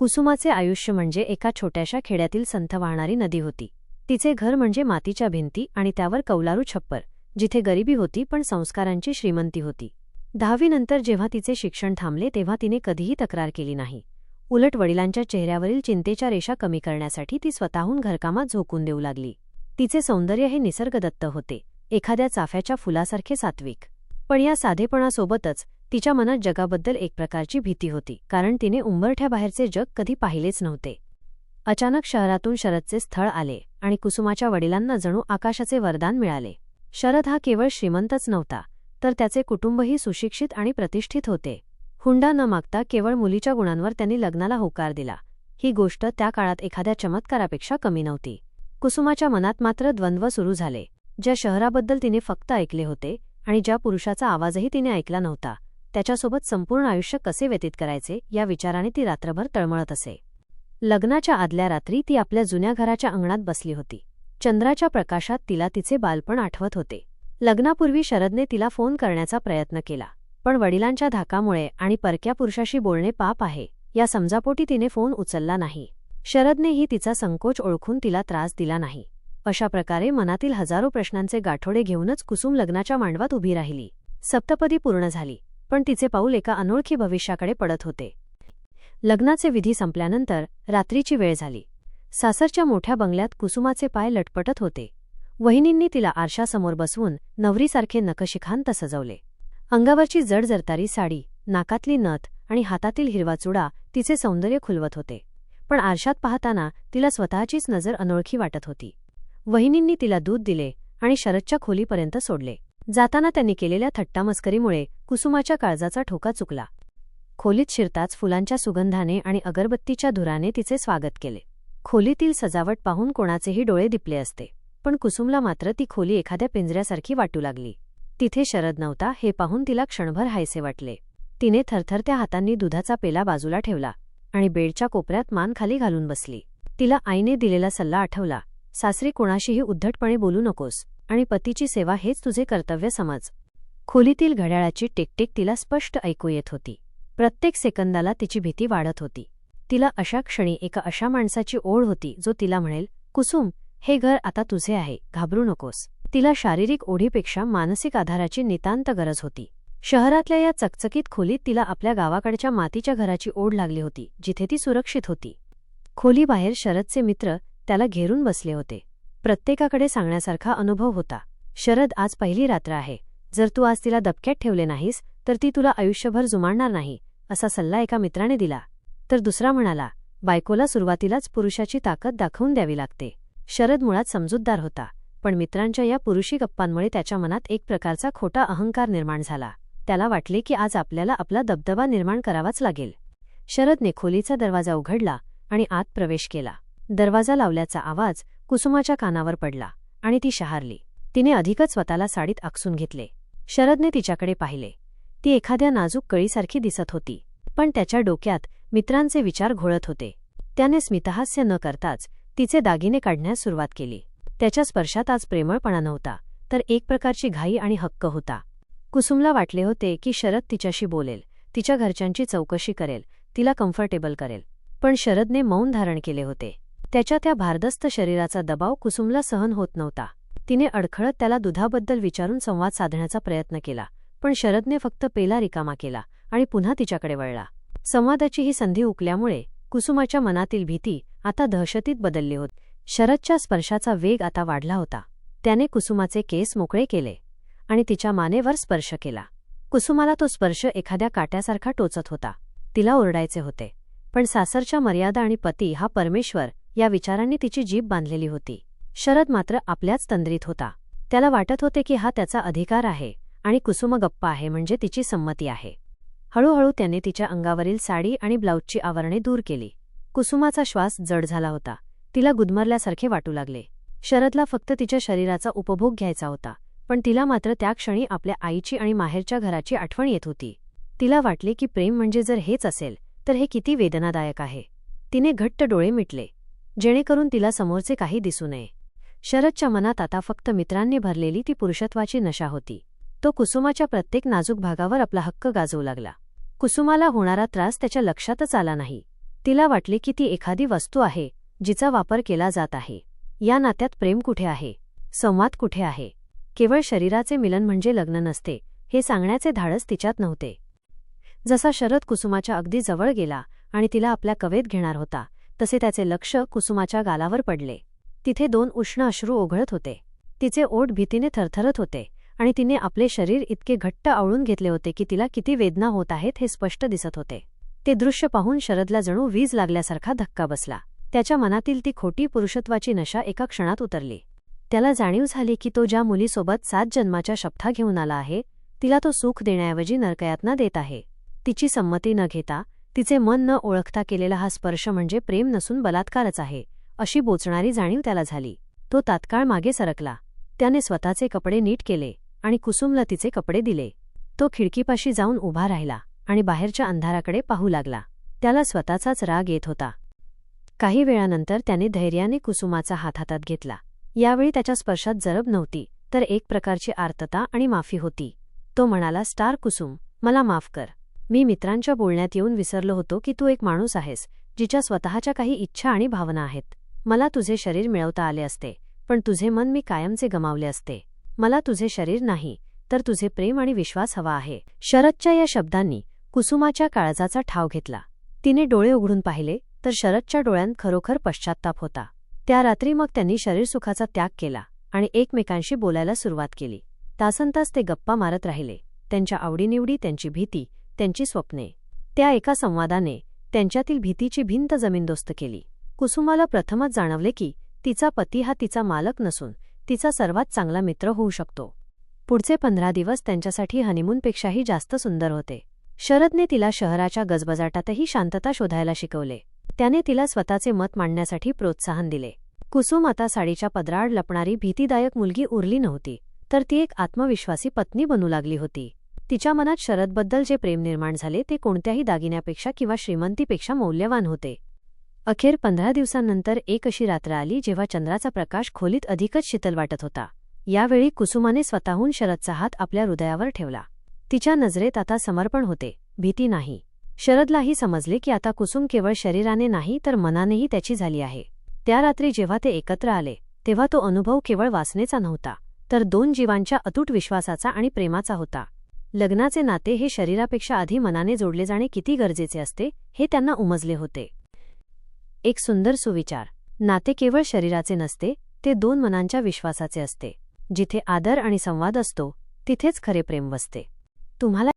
कुसुमाचे आयुष्य म्हणजे एका छोट्याशा खेड्यातील संथ वाहणारी नदी होती. तिचे घर म्हणजे मातीच्या भिंती आणि त्यावर कौलारू छप्पर जिथे गरिबी होती पण संस्कारांची श्रीमंती होती. दहावीनंतर जेव्हा तिचे शिक्षण थांबले तेव्हा तिने कधीही तक्रार केली नाही. उलट वडिलांच्या चेहऱ्यावरील चिंतेच्या रेषा कमी करण्यासाठी ती स्वतःहून घरकामात झोकून देऊ लागली. तिचे सौंदर्य हे निसर्गदत्त होते एखाद्या चाफ्याच्या फुलासारखे सात्विक. पण या साधेपणासोबतच तिच्या मनात जगाबद्दल एक प्रकारची भीती होती कारण तिने उंबरठ्याबाहेरचे जग कधी पाहिलेच नव्हते. अचानक शहरातून शरदचे स्थळ आले आणि कुसुमाच्या वडिलांना जणू आकाशाचे वरदान मिळाले. शरद हा केवळ श्रीमंतच नव्हता तर त्याचे कुटुंबही सुशिक्षित आणि प्रतिष्ठित होते. हुंडा न मागता केवळ मुलीच्या गुणांवर त्यांनी लग्नाला होकार दिला. ही गोष्ट त्या काळात एखाद्या चमत्कारापेक्षा कमी नव्हती. कुसुमाच्या मनात मात्र द्वंद्व सुरू झाले. ज्या शहराबद्दल तिने फक्त ऐकले होते आणि ज्या पुरुषाचा आवाजही तिने ऐकला नव्हता त्याच्यासोबत संपूर्ण आयुष्य कसे व्यतीत करायचे या विचाराने ती रात्रभर तळमळत असे. लग्नाच्या आदल्या रात्री ती आपल्या जुन्या घराच्या अंगणात बसली होती. चंद्राच्या प्रकाशात तिला तिचे बालपण आठवत होते. लग्नापूर्वी शरदने तिला फोन करण्याचा प्रयत्न केला पण वडिलांच्या धाकामुळे आणि परक्या पुरुषाशी बोलणे पाप आहे या समजापोटी तिने फोन उचलला नाही. शरदनेही तिचा संकोच ओळखून तिला त्रास दिला नाही. अशा प्रकारे मनातील हजारो प्रश्नांचे गाठोडे घेऊनच कुसुम लग्नाच्या मांडवात उभी राहिली. सप्तपदी पूर्ण झाली. पण तिचे पाऊल एका अनोळखी भविष्याकडे पडत होते. लग्नाचे विधी संपल्यानंतर रात्रीची वेळ झाली. सासरच्या मोठ्या बंगल्यात कुसुमाचे पाय लटपटत होते. वहिनींनी तिला आरशासमोर बसवून नवरीसारखे नकशिखांत सजवले. अंगावरची जडजरतारी साडी नाकातली नथ आणि हातातील हिरवा चुडा तिचे सौंदर्य खुलवत होते. पण आरशात पाहताना तिला स्वतःचीच नजर अनोळखी वाटत होती. वहिनींनी तिला दूध दिले आणि शरदच्या खोलीपर्यंत सोडले. जाताना त्यांनी केलेल्या थट्टामस्करीमुळे कुसुमाच्या काळजाचा ठोका चुकला. खोलीत शिरताच फुलांच्या सुगंधाने आणि अगरबत्तीच्या धुराने तिचे स्वागत केले. खोलीतील सजावट पाहून कोणाचेही डोळे दिपले असते पण कुसुमला मात्र ती खोली एखाद्या पिंजऱ्यासारखी वाटू लागली. तिथे शरद नव्हता हे पाहून तिला क्षणभर हायसे वाटले. तिने थरथरत्या हातांनी दुधाचा पेला बाजूला ठेवला आणि बेडच्या कोपऱ्यात मान खाली घालून बसली. तिला आईने दिलेला सल्ला आठवला सासरी कोणाशीही उद्धटपणे बोलू नकोस आणि पतीची सेवा हेच तुझे कर्तव्य समज. खोलीतील घड्याळाची टिकटिक तिला स्पष्ट ऐकू येत होती. प्रत्येक सेकंदाला तिची भीती वाढत होती. तिला अशा क्षणी एका अशा माणसाची ओढ होती जो तिला म्हणेल कुसुम हे घर आता तुझे आहे घाबरू नकोस. तिला शारीरिक ओढीपेक्षा मानसिक आधाराची नितांत गरज होती. शहरातल्या या चकचकीत खोलीत तिला आपल्या गावाकडच्या मातीच्या घराची ओढ लागली होती जिथे ती सुरक्षित होती. खोलीबाहेर शरदचे मित्र त्याला घेरून बसले होते. प्रत्येकाकडे सांगण्यासारखा अनुभव होता. शरद आज पहिली रात्र आहे. जर तू आज तिला दबक्यात ठेवले नाहीस तर ती तुला आयुष्यभर जुमाडणार नाही असा सल्ला एका मित्राने दिला. तर दुसरा म्हणाला बायकोला सुरुवातीलाच पुरुषाची ताकद दाखवून द्यावी लागते. शरद मुळात समजूतदार होता पण मित्रांच्या या पुरुषी गप्पांमुळे त्याच्या मनात एक प्रकारचा खोटा अहंकार निर्माण झाला. त्याला वाटले की आज आपल्याला आपला दबदबा निर्माण करावाच लागेल. शरदने खोलीचा दरवाजा उघडला आणि आत प्रवेश केला. दरवाजा लावल्याचा आवाज कुसुमाच्या कानावर पडला आणि ती शहारली. तिने अधिकच स्वतःला साडीत आकसून घेतले. शरदने तिच्याकडे पाहिले. ती एखाद्या नाजूक कळीसारखी दिसत होती. पण त्याच्या डोक्यात मित्रांचे विचार घोळत होते. त्याने स्मितहास्य न करताच तिचे दागिने काढण्यास सुरुवात केली. त्याच्या स्पर्शात आज प्रेमळपणा नव्हता तर एक प्रकारची घाई आणि हक्क होता. कुसुमला वाटले होते की शरद तिच्याशी बोलेल तिच्या घरच्यांची चौकशी करेल तिला कम्फर्टेबल करेल. पण शरदने मौन धारण केले होते. त्याच्या त्या भारदस्त शरीराचा दबाव कुसुमला सहन होत नव्हता. तिने अडखळत त्याला दुधाबद्दल विचारून संवाद साधण्याचा प्रयत्न केला पण शरदने फक्त पेला रिकामा केला आणि पुन्हा तिच्याकडे वळला. संवादाची ही संधी उकल्यामुळे कुसुमाच्या मनातील भीती आता दहशतीत बदलली होत. शरदच्या स्पर्शाचा वेग आता वाढला होता. त्याने कुसुमाचे केस मोकळे केले आणि तिच्या मानेवर स्पर्श केला. कुसुमाला तो स्पर्श एखाद्या काट्यासारखा टोचत होता. तिला ओरडायचे होते. पण सासरच्या मर्यादा आणि पती हा परमेश्वर या विचारांनी तिची जीभ बांधलेली होती. शरद मात्र आपल्याच तंद्रीत होता. त्याला वाटत होते की हा त्याचा अधिकार आहे आणि कुसुम गप्पा आहे म्हणजे तिची संमती आहे. हळूहळू त्याने तिच्या अंगावरील साडी आणि ब्लाऊजची आवरणे दूर केली. कुसुमाचा श्वास जड झाला होता. तिला गुदमरल्यासारखे वाटू लागले. शरदला फक्त तिच्या शरीराचा उपभोग घ्यायचा होता पण तिला मात्र त्या क्षणी आपल्या आईची आणि माहेरच्या घराची आठवण येत होती. तिला वाटले की प्रेम म्हणजे जर हेच असेल तर हे किती वेदनादायक आहे. तिने घट्ट डोळे मिटले. जेणेकरून तिला समोरचे काही दिसू नये. शरदच्या मनात आता फक्त मित्रांनी भरलेली ती पुरुषत्वाची नशा होती. तो कुसुमाच्या प्रत्येक नाजूक भागावर आपला हक्क गाजवू लागला. कुसुमाला होणारा त्रास त्याच्या लक्षातच आला नाही. तिला वाटले की ती एखादी वस्तू आहे जिचा वापर केला जात आहे. या नात्यात प्रेम कुठे आहे? संवाद कुठे आहे? केवळ शरीराचे मिलन म्हणजे लग्न नसते हे सांगण्याचे धाडस तिच्यात नव्हते. जसा शरद कुसुमाच्या अगदी जवळ गेला आणि तिला आपल्या कवेत घेणार होता तसे त्याचे लक्ष कुसुमाच्या गालावर पडले. तिथे दोन उष्ण अश्रू ओघळत होते. तिचे ओठ भीतीने थरथरत होते आणि तिने आपले शरीर इतके घट्ट आवळून घेतले होते की तिला किती वेदना होत आहेत हे स्पष्ट दिसत होते. ते दृश्य पाहून शरदला जणू वीज लागल्यासारखा धक्का बसला. त्याच्या मनातील ती खोटी पुरुषत्वाची नशा एका क्षणात उतरली. त्याला जाणीव झाली की तो ज्या मुलीसोबत सात जन्माच्या शपथा घेऊन आला आहे तिला तो सुख देण्याऐवजी नरकयातना देत आहे. तिची संमती न घेता तिचे मन न ओळखता केलेला हा स्पर्श म्हणजे प्रेम नसून बलात्कारच आहे. अशी बोचणारी जाणीव त्याला झाली. तो तात्काळ मागे सरकला. त्याने स्वतःचे कपडे नीट केले आणि कुसुमला तिचे कपडे दिले. तो खिडकीपाशी जाऊन उभा राहिला आणि बाहेरच्या अंधाराकडे पाहू लागला. त्याला स्वतःचाच राग येत होता. काही वेळानंतर त्याने धैर्याने कुसुमाचा हात हातात घेतला. यावेळी त्याच्या स्पर्शात जरब नव्हती तर एक प्रकारची आर्तता आणि माफी होती. तो म्हणाला स्टार कुसुम मला माफ कर. मी मित्रांच्या बोलण्यात येऊन विसरलो होतो की तू एक माणूस आहेस जिच्या स्वतःच्या काही इच्छा आणि भावना आहेत. मला तुझे शरीर मिळवता आले असते पण तुझे मन मी कायमचे गमावले असते. मला तुझे शरीर नाही तर तुझे प्रेम आणि विश्वास हवा आहे. शरदच्या या शब्दांनी कुसुमाच्या काळजाचा ठाव घेतला. तिने डोळे उघडून पाहिले तर शरदच्या डोळ्यांत खरोखर पश्चात्ताप होता. त्या रात्री मग त्यांनी शरीरसुखाचा त्याग केला आणि एकमेकांशी बोलायला सुरुवात केली. तासनतास ते गप्पा मारत राहिले. त्यांच्या आवडीनिवडी त्यांची भीती त्यांची स्वप्ने. त्या एका संवादाने त्यांच्यातील भीतीची भिंत जमीनदोस्त केली. कुसुमाला प्रथमच जाणवले की तिचा पती हा तिचा मालक नसून तिचा सर्वात चांगला मित्र होऊ शकतो. पुढचे पंधरा दिवस त्यांच्यासाठी हनीमूनपेक्षाही जास्त सुंदर होते. शरदने तिला शहराच्या गजबजाटातही शांतता शोधायला शिकवले. त्याने तिला स्वतःचे मत मांडण्यासाठी प्रोत्साहन दिले. कुसुम आता साडीच्या पदराड लपणारी भीतीदायक मुलगी उरली नव्हती तर ती एक आत्मविश्वासी पत्नी बनू लागली होती. तिच्या मनात शरदबद्दल जे प्रेम निर्माण झाले ते कोणत्याही दागिन्यापेक्षा किंवा श्रीमंतीपेक्षा मौल्यवान होते. अखेर पंधरा दिवसांनंतर एक अशी रात्र आली जेव्हा चंद्राचा प्रकाश खोलीत अधिकच शीतल वाटत होता. यावेळी कुसुमाने स्वतःहून शरदचा हात आपल्या हृदयावर ठेवला. तिच्या नजरेत आता समर्पण होते. भीती नाही. शरदलाही समजले की आता कुसुम केवळ शरीराने नाही तर मनानेही त्याची झाली आहे. त्या रात्री जेव्हा ते एकत्र आले तेव्हा तो अनुभव केवळ वासनेचा नव्हता तर दोन जीवांच्या अतूट विश्वासाचा आणि प्रेमाचा होता. लग्नाचे नाते हे शरीरापेक्षा आधी मनाने जोडले जाणे किती गरजेचे असते हे त्यांना उमजले होते. एक सुंदर सुविचार. नाते केवळ शरीराचे नसते ते दोन मनांच्या विश्वासाचे असते. जिथे आदर आणि संवाद असतो तिथेच खरे प्रेम वसते तुम्हाला